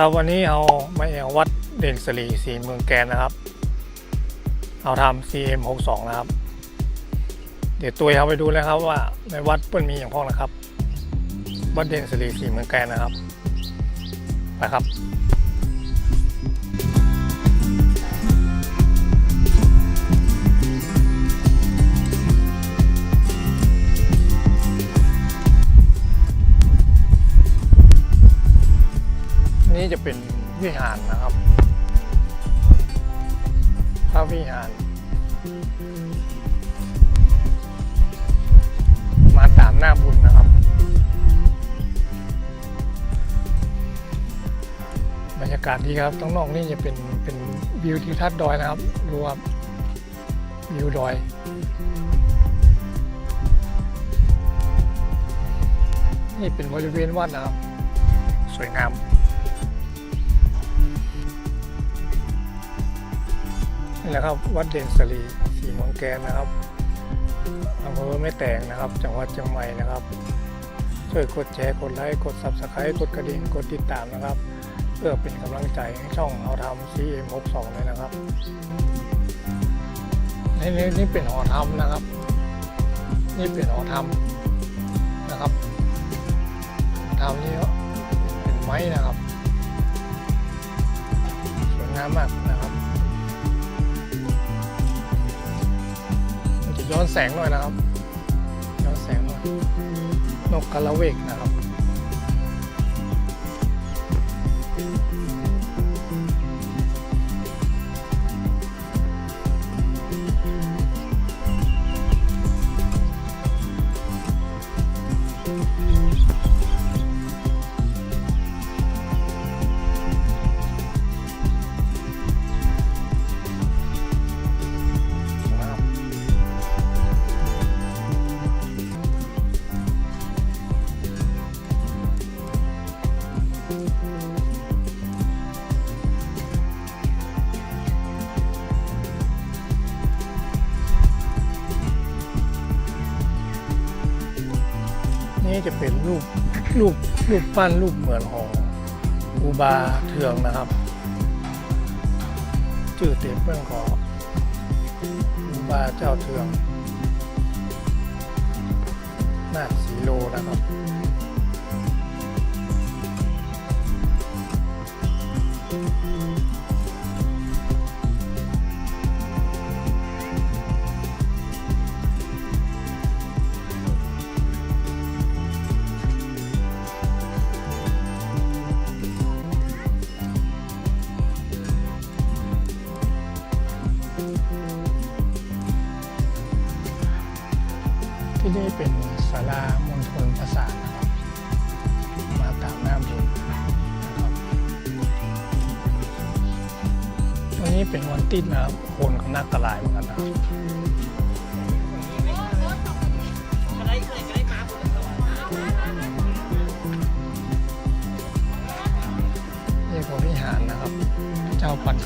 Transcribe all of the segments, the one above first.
ครับวันนี้เอาไม้เอววัดเด่นสลีสีเมืองแกนนะครับ เอาทำ CM 62นะครับ เดี๋ยวตัวเอาไปดูเลยครับว่าในวัดเปิ้นมีอย่างพ้อนะครับ วัดเด่นสลีสีเมืองแกนนะครับไปครับ นี่จะเป็นวิหารนะครับ พระวิหาร มาตามหน้าบุญนะครับ บรรยากาศดีครับต้องนอกนี่จะเป็นเป็นวิวทิวทัศน์ดอยนะครับดูครับวิวดอยนี่เป็นบริเวณวัดนะครับ สวยงาม นี่แหละครับ วัดเด่นสลีสีเมืองแกนนะครับอำเภอแม่แตงนะครับ จังหวัดเชียงใหม่นะครับ ช่วยกดแชร์กดไลค์กด subscribe กดกระดิ่งกดติดตามนะครับ เพื่อเป็นกำลังใจให้ช่องเราทำ CM62 เลยนะครับนี่นี่นี่เป็นหอธรรมนะครับ นี่เป็นหอธรรมนะครับหอธรรมนี่เป็นไม้นะครับสวยงามมากนะครับ ย้อนแสงหน่อยนะครับ ย้อนแสงหน่อยนกกระเวกนะครับนะครับ นี้จะเป็นรูปรูปรูปปั้นรูปเหมือนของอุบาเทืองนะครับชื่อเต็มเพื่อนขออุบาเจ้าเทืองนาคสีโลนะครับ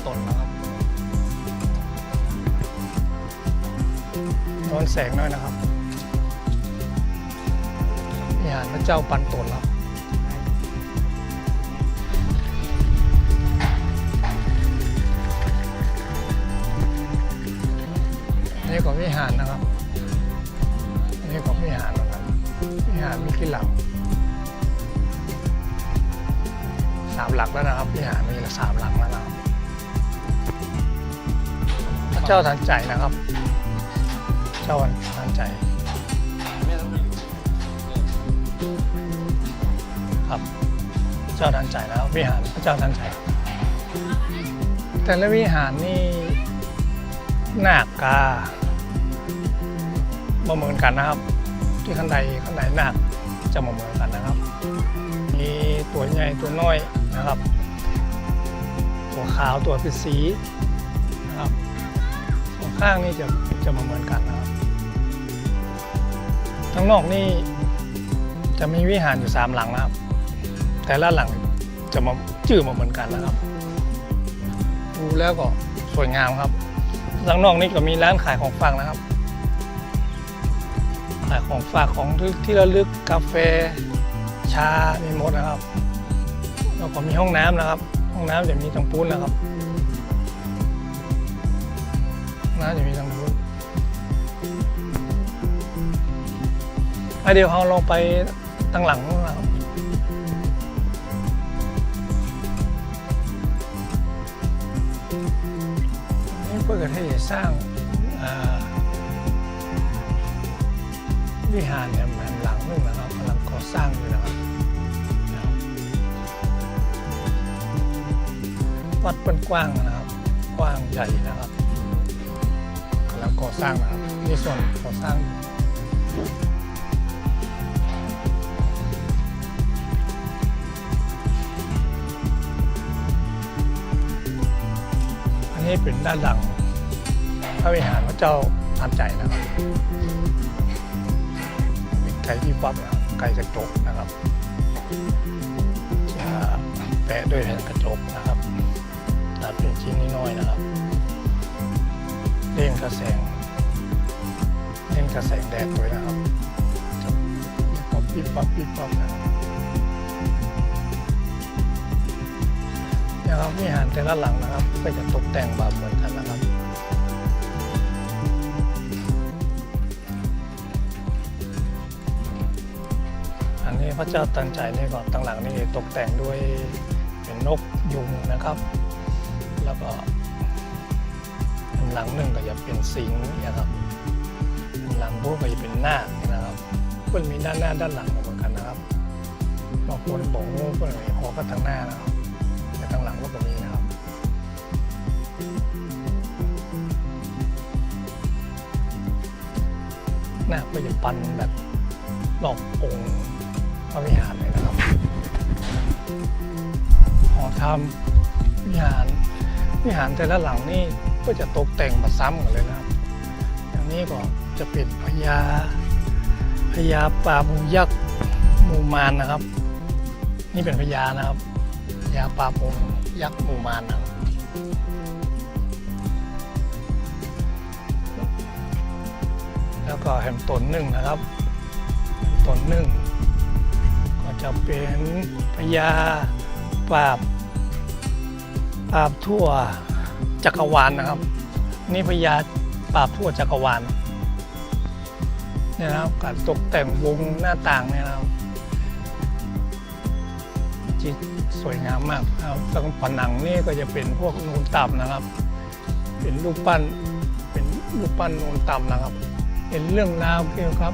เจ้าปันตนนะครับย้อนแสงหน่อยนะครับวิหารพระเจ้าปันตนครับนี่ของวิหารนะครับอันนี้ของวิหารนะครับวิหารมีกี่หลังสามหลักแล้วนะครับวิหารมีสามหลังแล้วนะครับ เจ้าทันใจนะครับ เจ้าทันใจครับ เจ้าทันใจแล้ววิหารพระเจ้าทันใจ แต่ละวิหารนี่หน้ากาบ่เหมือนกันนะครับ ที่ข้างในข้างในหน้าคจะบ่เหมือนกันนะครับ มีตัวใหญ่ตัวน้อยนะครับ ตัวขาวตัวเป็นสี ข้างนี่จะจะมาเหมือนกันนะครับข้างนอกนี่จะมีวิหารอยู่สามหลังนะครับ แต่ละหลังจะมาชื่อมาเหมือนกันนะครับ ดูแล้วก็สวยงามครับหลังนอกนี่ก็มีร้านขายของฝากนะครับ ขายของฝากของที่ระลึกกาแฟชามีหมดนะครับแล้วก็มีห้องน้ำนะครับ ห้องน้ำจะมีทางปูนนะครับ ห้องน้ำจะมีทางปูนอะเดี๋ยวเราลองไปทางหลังนะครับนี่เพื่อที่จะสร้างวิหารเนี่ยมันหลังนึงนะครับกำลังก่อสร้างอยู่นะครับนะครับวัดเป็นกว้างนะครับ กว้างใหญ่นะครับ กำลังก่อสร้างนะครับนี่ส่วนก่อสร้างอันนี้เป็นด้านหลังพระวิหารพระเจ้าทันใจนะครับเป็นไก่ที่ปั๊บนะครับไก่กระจกนะครับจะแปะด้วยแผ่นกระจกนะครับตัดเป็นชิ้นน้อยๆนะครับ เล่นกระแสงเล่นกระแสงแดดด้วยนะครับปิ๊บปั๊บปิ๊บปั๊บปิ๊บปั๊บนะครับนี่ยครับวิหารแต่ละหลังนะครับ ก็จะตกแต่งแบบเหมือนกันนะครับอันนี้พระเจ้าตันใจนี่ก็ตั้งหลังนี่ตกแต่งด้วยเป็นนกยุงนะครับ แล้วก็ หลังหนึ่งก็จะเป็นสิงห์นะครับหลังพวกก็จะเป็นนาคนะครับเพื่อนมีด้านหน้าด้านหลังเหมือนกันนะครับบางคนบอกว่าเพื่อนมีหอก็ทางหน้านะครับแต่ทางหลังก็มีนะครับหน้าก็จะปันแบบรอบองค์พระวิหารเลยนะครับหอทำวิหารวิหารแต่ละหลังนี่ ก็จะตกแต่งมาซ้ำกันเลยนะครับ อย่างนี้ก็จะเป็นพญาพญาปลาบูยักษ์หมูมานนะครับ นี่เป็นพญานะครับพญาปลาบูยักษ์หมูมานนะครับแล้วก็แฮมตนหนึ่งนะครับตนหนึ่งก็จะเป็นพญาปราบปราบทั่ว จักรวาลนะครับ นี่พญาปราบทั่วจักรวาลเนี่ยนะครับการตกแต่งวงหน้าต่างเนี่ยนะครับจิตสวยงามมากครับตรงผนังนี่ก็จะเป็นพวกนูนต่ำนะครับ เป็นรูปปั้นเป็นรูปปั้นนูนต่ำนะครับเป็นเรื่องราวเกี่ยวกับ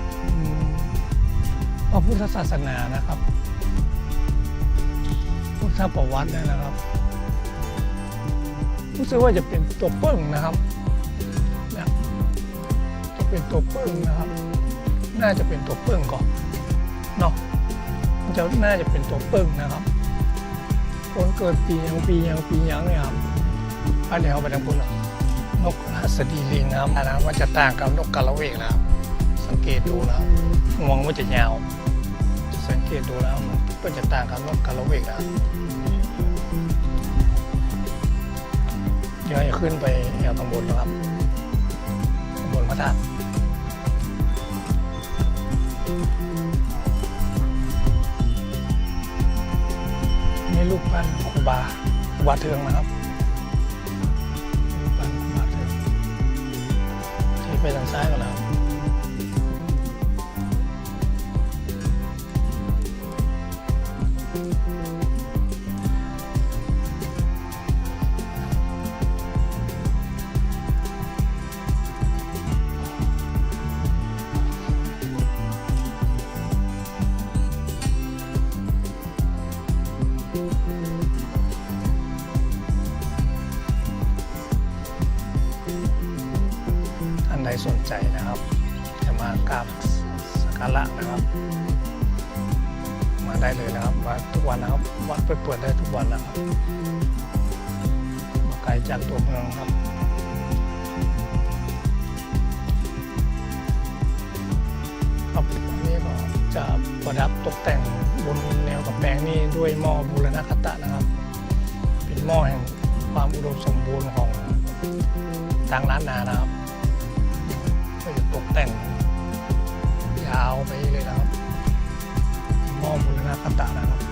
พระพุทธศาสนานะครับ พุทธประวัติเนยนะครับ รู้สึกว่าจะเป็นตัวเปิ้งนะครับนะจะเป็นตัวเปิ้งนะครับ น่าจะเป็นตัวเปิ้งก่อนเนาะจะน่าจะเป็นตัวเปิ้งนะครับคนเกิดปียังปียังปียังเนี่ยครับอันเดียวเอาไปทางพุทธนกหัสดีลิงนะครับนะมันจะต่างกับนกกาละเวกนะครับ สังเกตดูนะครับงวงมันจะยาวจะสังเกตดูแล้วมันก็จะต่างกับนกกาละเวกนะครับ เดี๋ยวจะขึ้นไปแถวตำบลนะครับตำบลพระธาตุนี่ลูกปั้นครูบาครูบาเทืองนะครับปันบาทเลยที่ไปทางซ้ายก่อนแล้วท่ นะครับวัดเปิดเปิดได้ทุกวันนะครับมาไกลจากตัวเมืองครับครับอันนี้ก็จะประดับตกแต่งบนแนวกับแปลงนี้ด้วยหม้อบูรณคตะนะครับ เป็นหม้อแห่งความอุดมสมบูรณ์ของทางล้านนานะครับก็จะตกแต่งยาวไปเลยนะครับหม้อบุรณคตะนะครับ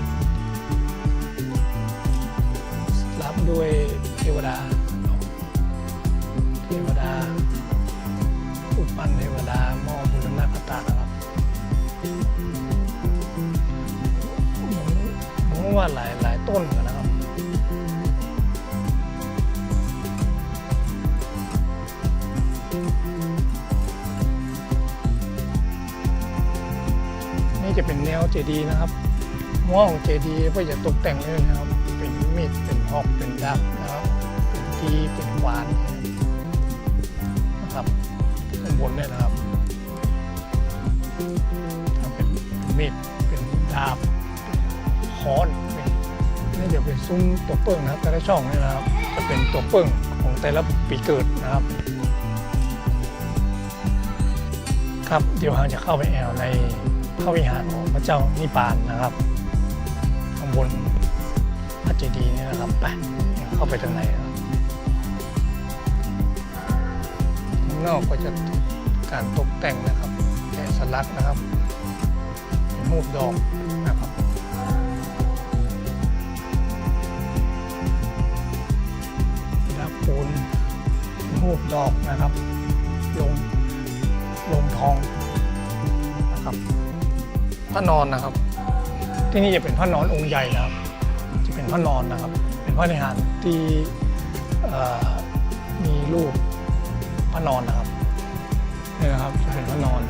ด้วยเทวดา เทวดาอุปันเทวดาหม้อบุรณะพระนะครับผมว่าหลายหลายต้นกันนะครับนี่จะเป็นแนวเจดีนะครับม้อของเจดีเพื่อจะตกแต่งเลยนะครับ เป็นมีดเป็น หอกเป็นดาบนะครับเป็นตีเป็นหวานนะครับข้างบนเนี่ยนะครับทำเป็นมีดเป็นดาบค้อนเป็นนี่จะเป็นซุ้มตัวเปิ้งนะครับ แต่ละช่องเนี่ยนะครับ จะเป็นตัวเปิ้งของแต่ละปีเกิดนะครับ ครับเดี๋ยวเราจะเข้าไปแอลในพระวิหารของพระเจ้านิพานนะครับข้างบน เจดีย์นี่นะครับไปเข้าไปทางในนะครับนอกก็จะการตกแต่งนะครับแกะสลักนะครับรูปดอกนะครับแล้วปูนรูปดอกนะครับลงลงทองนะครับพระนอนนะครับ ที่นี่จะเป็นพระนอนองค์ใหญ่นะครับ พระนอนนะครับ เป็นพระในหารที่เอ่อมีรูปพระนอนนะครับนี่นะครับจะเป็นพระนอน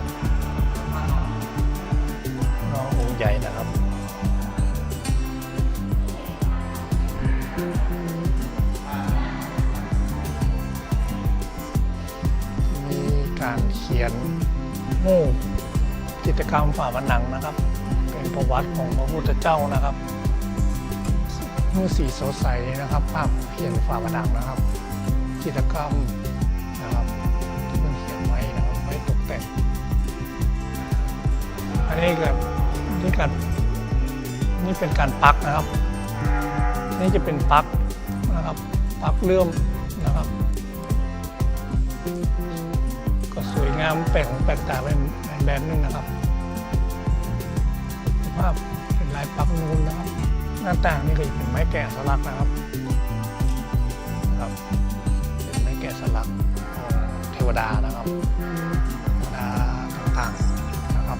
พระนอนองค์ใหญ่นะครับมีการเขียนโม่จิตรกรรมฝาผนังนะครับ เป็นประวัติของพระพุทธเจ้านะครับ มือสีสดใสนะครับภาพเขียนฝาผนังนะครับจิตรกรรมนะครับที่มันเขียนไว้นะครับไว้ตกแต่งอันนี้ก็นี่การนี่เป็นการปักนะครับ นี่จะเป็นปักนะครับปักเลื่อมนะครับ ก็สวยงามแปลกแปลกตาเป็นแบรนด์นึงนะครับภาพเป็นลายปักนูนนะครับ น้าต่างนี่ก็จะเป็นไม้แกะสลักนะครับครับ เป็นไม้แกะสลักเทวดานะครับเทวดาต่างๆนะครับ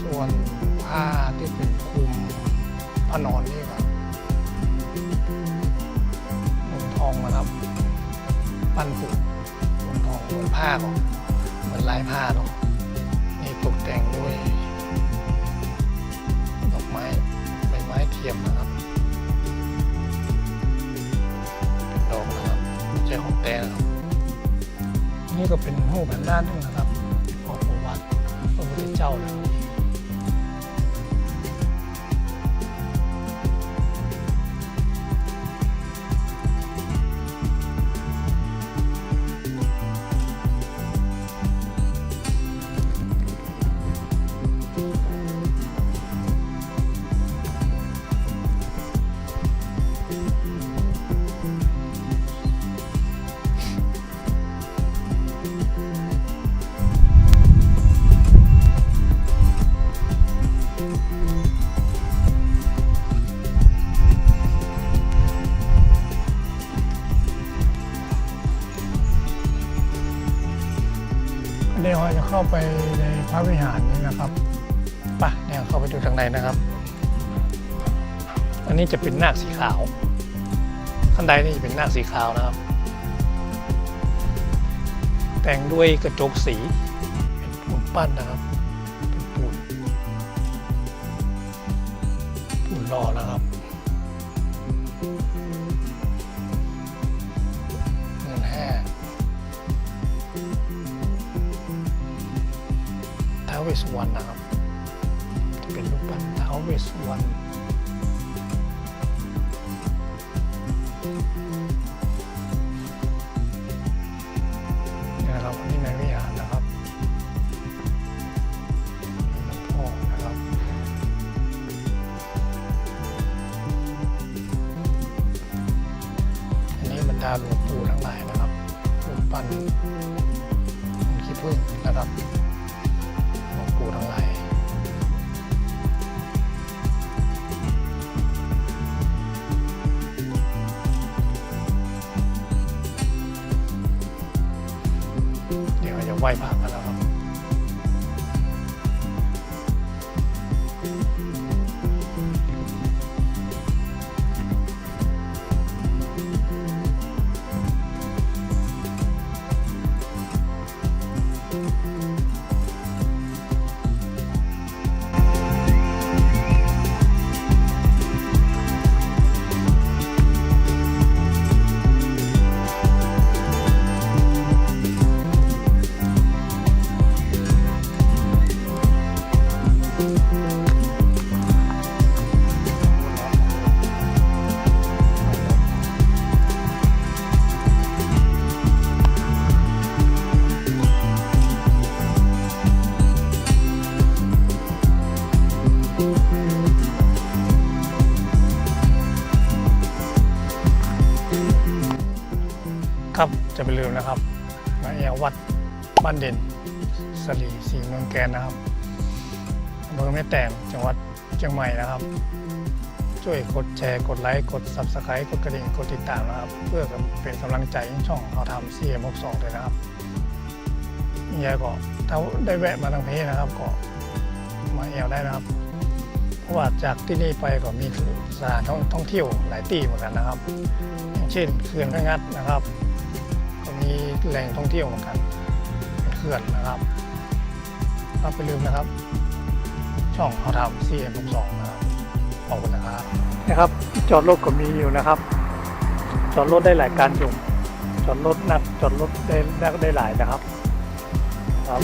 ส่วนผ้าที่เป็นคลุมผ้านอนนี่ก็ลงทองนะครับ ปั้นปุกลงทองเหมือนผ้าเนาะเหมือนลายผ้าเนาะนี่ตกแต่งด้วย เทียมนะครับเป็นดอกนะครับไม่ใช่ของแต้นะครับนี่ก็เป็นหูแผ่นด้านหนึงนะครับของประวัติพระพุทธเจ้านะครับ ไปในพระวิหารนี้นะครับป่ะเนี่ยเข้าไปดูทางในนะครับ อันนี้จะเป็นนาคสีขาว ข้างในนี่จะเป็นนาคสีขาวนะครับ แต่งด้วยกระจกสี เป็นปูนปั้นนะครับ เป็นปูนปูนหล่อนะครับ วเวสสุวรรณนะครับจะเป็นรูปปั้นท้าวเวสสุวรรณนี่นะครับอันนี้ในวิหารนะครับนี่หลวงพ่อนะครับ อันนี้บรรดาหลวงปู่ทั้งหลายนะครับรูปปั้นองค์ขี้ผึ้งนะครับ ปูทั้งหลายเดี๋ยวจะไหว้พระ จะไปลืมนะครับ มาแอววัดบ้านเด่นสลีสีเมืองแกนนะครับอำเภอแม่แตงจังหวัดเชียงใหม่นะครับ ช่วยกดแชร์กดไลค์กด subscribe กดกระดิ่งกดติดตามนะครับ เพื่อเป็นกำลังใจให้ช่องเขาทำ CM62 เลยนะครับยังก็ถ้าได้แวะมาทางเพจนะครับก็มาแอวได้นะครับ เพราะว่าจากที่นี่ไปก็มีสถานท่องเที่ยวหลายที่เหมือนกันนะครับ อย่างเช่นเขื่อนพระงัดนะครับ มีแหล่งท่องเที่ยวเหมือนกันเป็นเขื่อนนะครับก็ไปลืมนะครับ ช่องเขาทำ CM62 นะครับขอบคุณนะครับนะครับ จอดรถก็มีอยู่นะครับ จอดรถได้หลายการจุ่มจอดรถนักจอดรถได้ได้ได้หลายนะครับครับ